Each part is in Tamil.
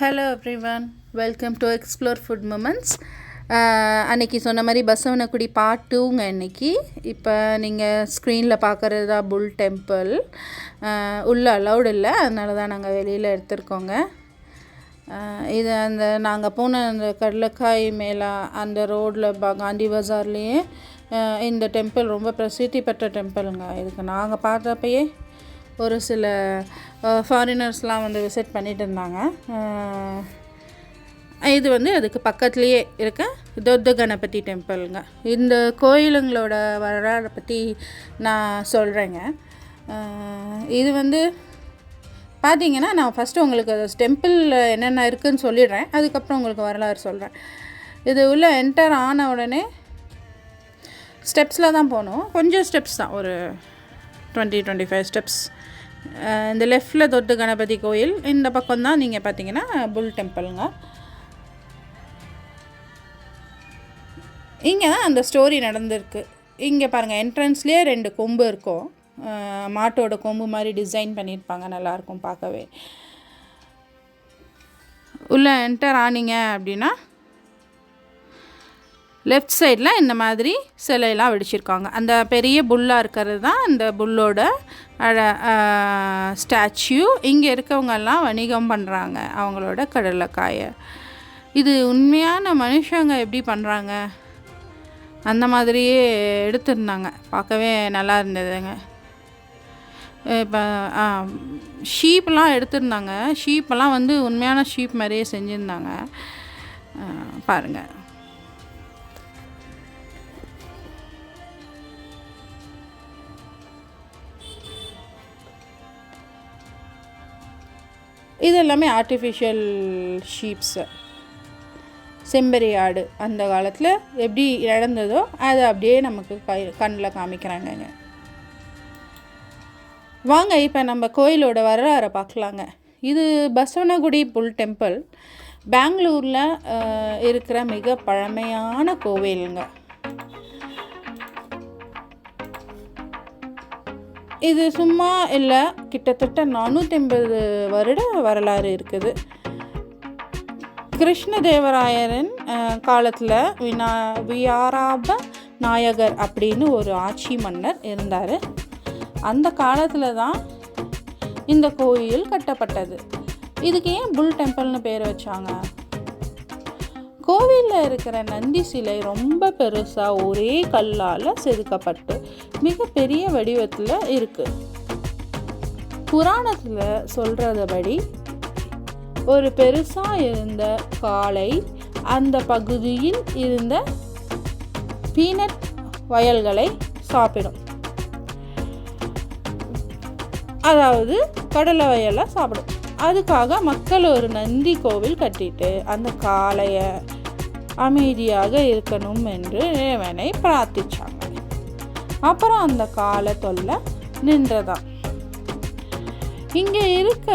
Hello everyone welcome to Explore Food Moments அன்னைக்கு சொன்ன மாதிரி பசவனக்குடி பார்ட் டூங்க இன்னைக்கு. இப்போ நீங்கள் ஸ்க்ரீனில் பார்க்குறது தான் புல் டெம்பிள் உள்ளே அலௌடு இல்லை. அதனால தான் நாங்கள் வெளியில் எடுத்திருக்கோங்க. இது அந்த நாங்கள் போன அந்த கடலக்காய் மேலே அந்த ரோடில் ப காந்தி பஜார்லேயே இந்த டெம்பிள் ரொம்ப பிரசித்தி பெற்ற டெம்பிளுங்க இதுக்கு நாங்கள் பார்த்தப்பயே ஒரு சில ஃபாரினர்ஸ்லாம் வந்து விசிட் பண்ணிட்டு இருந்தாங்க இது வந்து அதுக்கு பக்கத்துலேயே இருக்க தொத்த கணபதி டெம்பிளுங்க இந்த கோயிலுங்களோட வரலாறை பற்றி நான் சொல்கிறேங்க இது வந்து பார்த்தீங்கன்னா நான் ஃபஸ்ட்டு உங்களுக்கு டெம்பிளில் என்னென்ன இருக்குதுன்னு சொல்லிடுறேன். அதுக்கப்புறம் உங்களுக்கு வரலாறு சொல்கிறேன் இது உள்ளே என்டர் ஆன உடனே ஸ்டெப்ஸில் தான் போகணும். கொஞ்சம் ஸ்டெப்ஸ் தான். ஒரு டுவெண்ட்டி டுவெண்ட்டி ஃபைவ் ஸ்டெப்ஸ் இந்த லெஃப்டில் தொட்டு கணபதி கோயில் இந்த பக்கம் தான் நீங்கள் பார்த்தீங்கன்னா புல் டெம்பிளுங்க. இங்கே தான் அந்த ஸ்டோரி நடந்திருக்கு. இங்கே பாருங்கள் என்ட்ரன்ஸ்லேயே ரெண்டு கொம்பு இருக்கும். மாட்டோட கொம்பு மாதிரி டிசைன் பண்ணியிருப்பாங்க நல்லாயிருக்கும் பார்க்கவே. உள்ளே என்டர் ஆனீங்க அப்படின்னா லெஃப்ட் சைடில் இந்த மாதிரி சிலையெல்லாம் வெடிச்சிருக்காங்க. அந்த பெரிய புல்லாக இருக்கிறது தான் அந்த புல்லோட அழ ஸ்டாச்சு. இங்கே இருக்கவங்கெல்லாம் வணிகம் பண்ணுறாங்க அவங்களோட கடலைக்காயை. இது உண்மையான மனுஷங்க எப்படி பண்ணுறாங்க அந்த மாதிரியே எடுத்திருந்தாங்க. பார்க்கவே நல்லா இருந்ததுங்க. இப்போ ஷீப்லாம் எடுத்திருந்தாங்க. ஷீப்பெல்லாம் வந்து உண்மையான ஷீப் மாதிரியே செஞ்சுருந்தாங்க. பாருங்கள் இது எல்லாமே ஆர்டிஃபிஷியல் ஷீப்ஸு செம்பரி ஆடு அந்த காலத்தில் எப்படி இழந்ததோ அதை அப்படியே நமக்கு கை கண்ணில் காமிக்கிறாங்கங்க. வாங்க இப்போ நம்ம கோயிலோட வரலாறை பார்க்கலாங்க. இது பசவனகுடி புல் டெம்பிள். பெங்களூரில் இருக்கிற மிக பழமையான கோவிலுங்க. இது சும்மா இல்லை கிட்டத்தட்ட நானூற்றி வருட வரலாறு இருக்குது. கிருஷ்ணதேவராயரின் காலத்தில் வினா வியாராப நாயகர் அப்படின்னு ஒரு ஆட்சி மன்னர் இருந்தார். அந்த காலத்தில் தான் இந்த கோயில் கட்டப்பட்டது. இதுக்கு ஏன் புல் டெம்பிள்னு பேர் வச்சாங்க? கோவிலில் இருக்கிற நந்தி சிலை ரொம்ப பெருசாக ஒரே கல்லால் செதுக்கப்பட்டு மிகப்பெரிய வடிவத்தில் இருக்குது புராணத்தில் சொல்கிறதபடி ஒரு பெருசாக இருந்த காளை அந்த பகுதியில் இருந்த பீனட் வயல்களை சாப்பிடும். அதாவது கடலை வயலை சாப்பிடும். அதுக்காக மக்கள் ஒரு நந்தி கோவில் கட்டிட்டு அந்த காளையை அமைதியாக இருக்கணும் என்று இறைவனை பிரார்த்திச்சாங்க அப்புறம் அந்த காலை தொல்லை நின்றதான் இங்கே இருக்க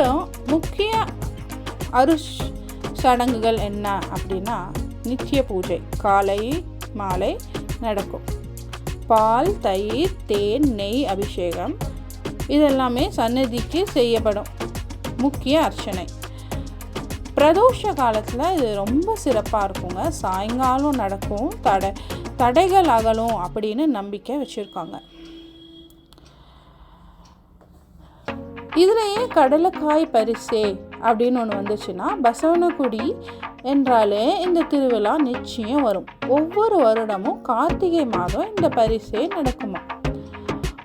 முக்கிய அருஷ் சடங்குகள் என்ன அப்படின்னா நித்திய பூஜை காலை மாலை நடக்கும். பால் தயிர் தேன் நெய் அபிஷேகம் இதெல்லாமே சன்னதிக்கு செய்யப்படும் முக்கிய அர்ச்சனை. பிரதோஷ காலத்தில் இது ரொம்ப சிறப்பாக இருக்குங்க. சாயங்காலம் நடக்கும். தடை தடைகள் அகலும் அப்படின்னு நம்பிக்கை வச்சுருக்காங்க. இதுலேயே கடலைக்காய் பரிசே அப்படின்னு ஒன்று வந்துச்சுன்னா பசவனக்குடி என்றாலே இந்த திருவிழா நிச்சயம் வரும். ஒவ்வொரு வருடமும் கார்த்திகை மாதம் இந்த பரிசே நடக்குமா?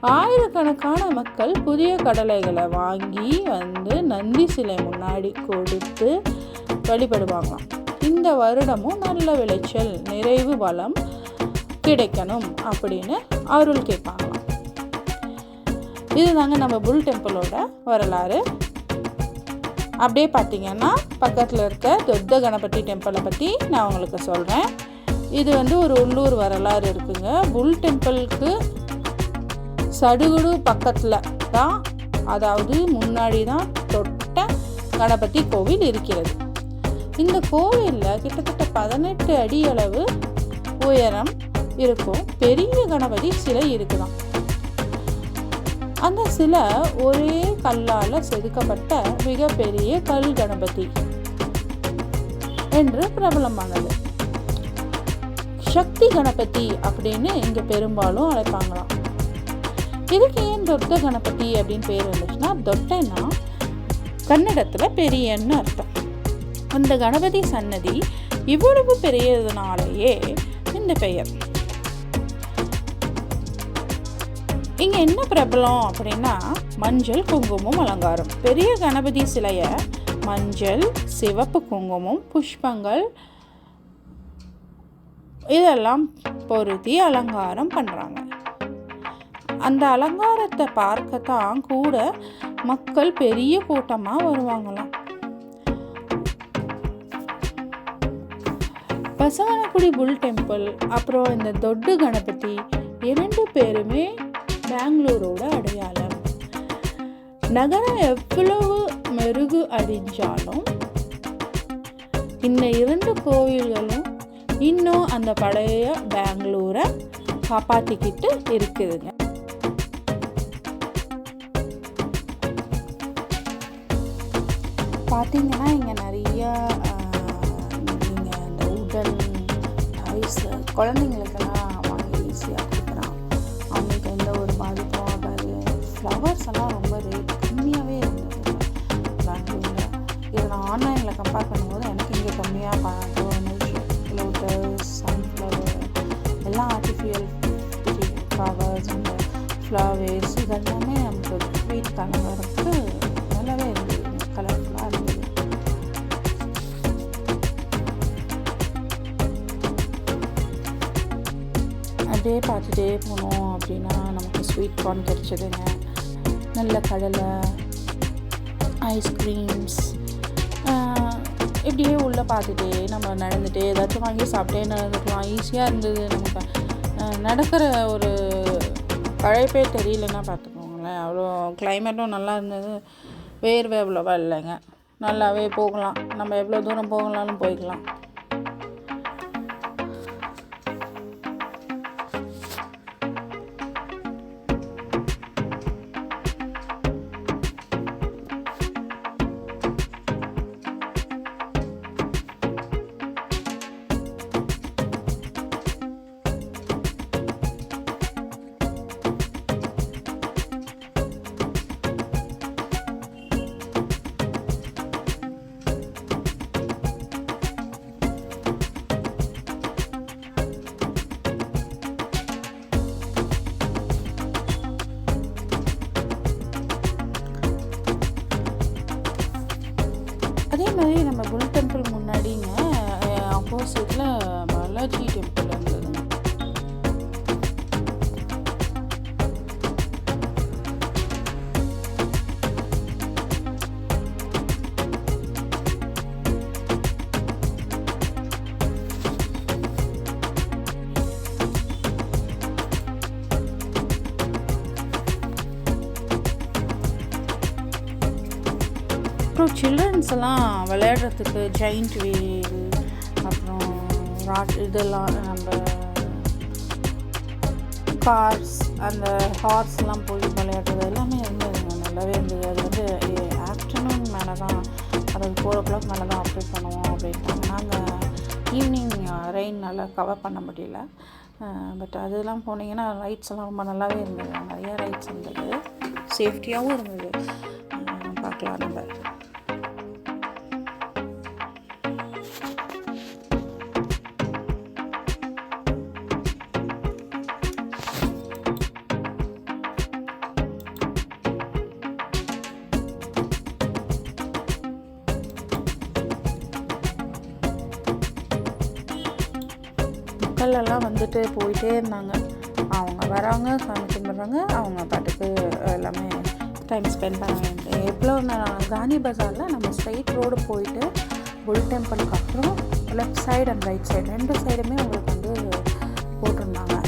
ஆயிரக்கணக்கான மக்கள் புதிய கடலைகளை வாங்கி வந்து நந்தி சிலை முன்னாடி கொடுத்து வழிபடுவாங்களாம் இந்த வருடமும் நல்ல விளைச்சல் நிறைவு பலம் கிடைக்கணும் அப்படின்னு அருள் கேட்பாங்களாம் இதுதாங்க நம்ம புல் டெம்பிளோட வரலாறு. அப்படியே பார்த்தீங்கன்னா பக்கத்தில் இருக்க தொத்த கணபதி டெம்பிளை பற்றி நான் உங்களுக்கு சொல்கிறேன் இது வந்து ஒரு உள்ளூர் வரலாறு இருக்குங்க. புல் டெம்பிளுக்கு சடுகுடு பக்கத்தில் தான் அதாவது முன்னாடி தான் தொட்ட கணபதி கோவில் இருக்கிறது. இந்த கோவிலில் கிட்டத்தட்ட பதினெட்டு அடி அளவு உயரம் இருக்கும். பெரிய கணபதி சிலை இருக்குதாம் அந்த சிலை ஒரே கல்லால் செதுக்கப்பட்ட மிகப்பெரிய கல் கணபதி என்று பிரபலமானது. சக்தி கணபதி அப்படின்னு இங்கே பெரும்பாலும் அழைப்பாங்களாம். இதுக்கு ஏன் தொட்ட கணபதி அப்படின்னு பேர் வந்துச்சுன்னா தொட்டைன்னா கன்னடத்தில் பெரியன்னு அர்த்தம். அந்த கணபதி சன்னதி இவ்வளவு பெரியதுனாலேயே இந்த பெயர். இங்கே என்ன பிரபலம் அப்படின்னா மஞ்சள் குங்குமம் அலங்காரம். பெரிய கணபதி சிலையை மஞ்சள் சிவப்பு குங்குமம் புஷ்பங்கள் இதெல்லாம் பொருத்தி அலங்காரம் பண்ணுறாங்க அந்த அலங்காரத்தை பார்க்கத்தான் கூட மக்கள் பெரிய கூட்டமாக வருவாங்களாம். பசவனக்குடி புல் டெம்பிள் அப்புறம் இந்த தொட்டு கணபதி இரண்டு பேருமே பெங்களூரோட அடையாளம். நகரம் எவ்வளவு மெருகு அடிஞ்சாலும் இந்த இரண்டு கோவில்களும் இன்னும் அந்த பழைய பெங்களூரை காப்பாற்றிக்கிட்டு இருக்குதுங்க. பார்த்தீங்கன்னா இங்கே நிறையா குழந்தைங்களுக்கெல்லாம் வாங்கி ஈஸியாக கொடுக்குறான். அவங்களுக்கு எந்த ஒரு பாதிப்பும் ஆகாது. ஃப்ளவர்ஸ் எல்லாம் ரொம்ப ரேட் கம்மியாகவே இருந்தது. பெங்களூரில் இதை நான் ஆன்லைனில் கம்பேர் பண்ணும்போது எனக்கு இங்கே கம்மியாக பார்த்தோம் லோட்டஸ் சன்ஃப்ளவர் எல்லாம் ஆர்டிஃபிஷியல் ஃப்ளவர்ஸ் இந்த ஃப்ளவர்ஸ் இதெல்லாமே நமக்கு ஸ்வீட் கலங்கிறதுக்கு அப்படியே பார்த்துட்டே போனோம் அப்படின்னா நமக்கு ஸ்வீட் கார்ன் கிடச்சிதுங்க. நல்ல கடலை ஐஸ்கிரீம்ஸ் இப்படியே உள்ளே பார்த்துட்டே நம்ம நடந்துகிட்டே ஏதாச்சும் வாங்கி சாப்பிட்டே நடந்துக்கலாம். ஈஸியாக இருந்தது நமக்கு. நடக்கிற ஒரு பழைப்பே தெரியலன்னா பார்த்துக்கோங்களேன். அவ்வளோ கிளைமேட்டும் நல்லா இருந்தது. வேர்வை அவ்வளோவா இல்லைங்க. நல்லாவே போகலாம். நம்ம எவ்வளோ தூரம் போகலாலும் போய்க்கலாம். அதே மாதிரி நம்ம புல் டெம்பிள் முன்னாடிங்க ஆப்போசிட்டில் பாலாஜி டெம்பிள் அப்புறம் சில்ட்ரன்ஸ் எல்லாம் விளையாடுறதுக்கு ஜெயிண்ட் வீல் அப்புறம் ராட் இதெல்லாம் நம்ம கார்ஸ் அந்த ஹார்ஸ்லாம் போய் விளையாடுறது எல்லாமே இருந்ததுங்க நல்லாவே இருந்தது. அது வந்து ஆஃப்டர்நூன் மேலே தான் அதாவது ஃபோர் ஓ கிளாக் மேலே தான் ஆப்ரேட் பண்ணுவோம் அப்படின்ட்டாங்க நாங்கள் ஈவினிங் ரெயின்னால் கவர் பண்ண முடியல. பட் அதெல்லாம் போனீங்கன்னா ரைட்ஸ் எல்லாம் ரொம்ப நல்லாவே இருந்தது. நிறைய ரைட்ஸ் இருந்தது. சேஃப்டியாகவும் இருந்தது. பார்க்கலாம் நம்ம. மக்கள் எல்லாம் வந்துட்டு போயிட்டே இருந்தாங்க. அவங்க வராங்க சாமி கும்பிட்றாங்க அவங்க பாட்டுக்கு எல்லாமே டைம் ஸ்பெண்ட் பண்ண எவ்வளோ காந்தி பஜாரில் நம்ம ஸ்ட்ரைட் ரோடு போயிட்டு புல் டெம்பிளுக்கு அப்புறம் left side and right side ரெண்டு சைடுமே உங்களுக்கு வந்து போட்டிருந்தாங்க.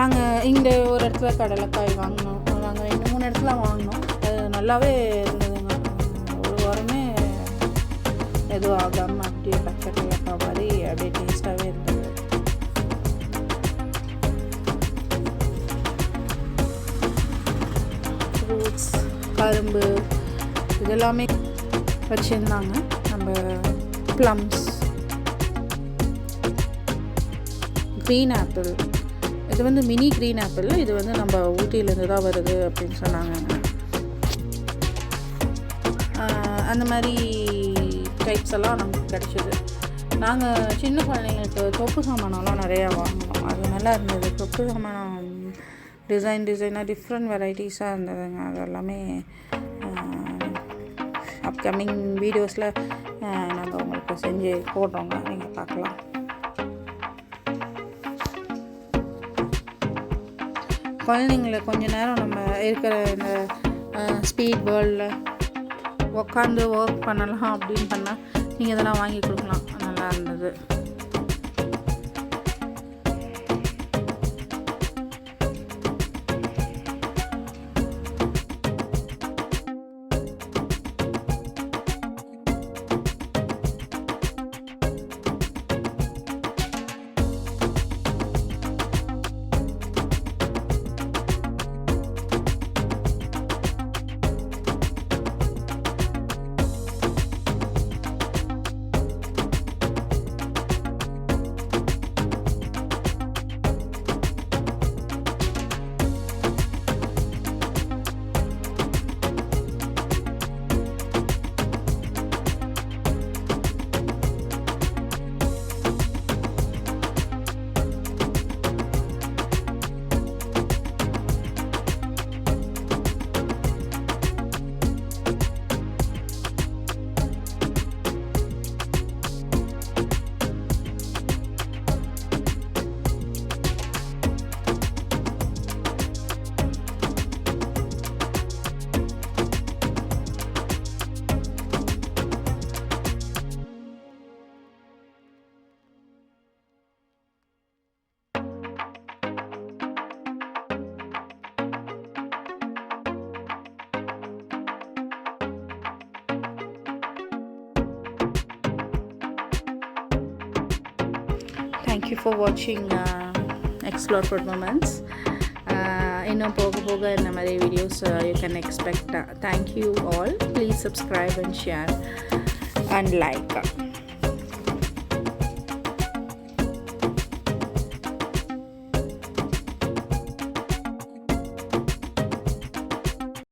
நாங்கள் இங்கே ஒரு இடத்துல கடலைக்காய் வாங்கினோம். நாங்கள் ரெண்டு மூணு இடத்துல வாங்கினோம். அது நல்லாவே எதுவும் ஆகாமல் அப்படியே பச்சை மாதிரி அப்படியே டேஸ்ட்டாகவே இருந்தது ஃப்ரூட்ஸ் கரும்பு இதெல்லாமே வச்சுருந்தாங்க நம்ம ப்ளம்ஸ் க்ரீன் ஆப்பிள் இது வந்து மினி க்ரீன் ஆப்பிள் இது வந்து நம்ம ஊட்டியிலேருந்து தான் வருது அப்படின்னு சொன்னாங்க. அந்த மாதிரி டைப்ஸ் எல்லாம் நமக்கு கிடச்சிது. நாங்கள் சின்ன குழந்தைங்களுக்கு தொப்பு சாமானெல்லாம் நிறையா வாங்கினோம். அது நல்லா இருந்தது. தொப்பு சாமானம் டிசைன் டிசைனாக டிஃப்ரெண்ட் வெரைட்டிஸாக இருந்ததுங்க. அது எல்லாமே அப்கமிங் வீடியோஸில் நாங்கள் உங்களுக்கு செஞ்சு போடுறோங்க. நீங்கள் பார்க்கலாம். குழந்தைங்கள கொஞ்ச நேரம் நம்ம இருக்கிற இந்த ஸ்பீட் வேர்ல்டில் உக்காந்து ஒர்க் பண்ணலாம் அப்படின்னு பண்ணால் நீங்கள் இதெல்லாம் வாங்கி கொடுக்கலாம். நல்லா இருந்தது. தேங்க்யூ ஃபார் வாட்சிங் எக்ஸ்ப்ளோர் ஃபுட் மூமெண்ட்ஸ் இன்னும் போக போக இந்த மாதிரி videos you can expect thank you all please subscribe and share and like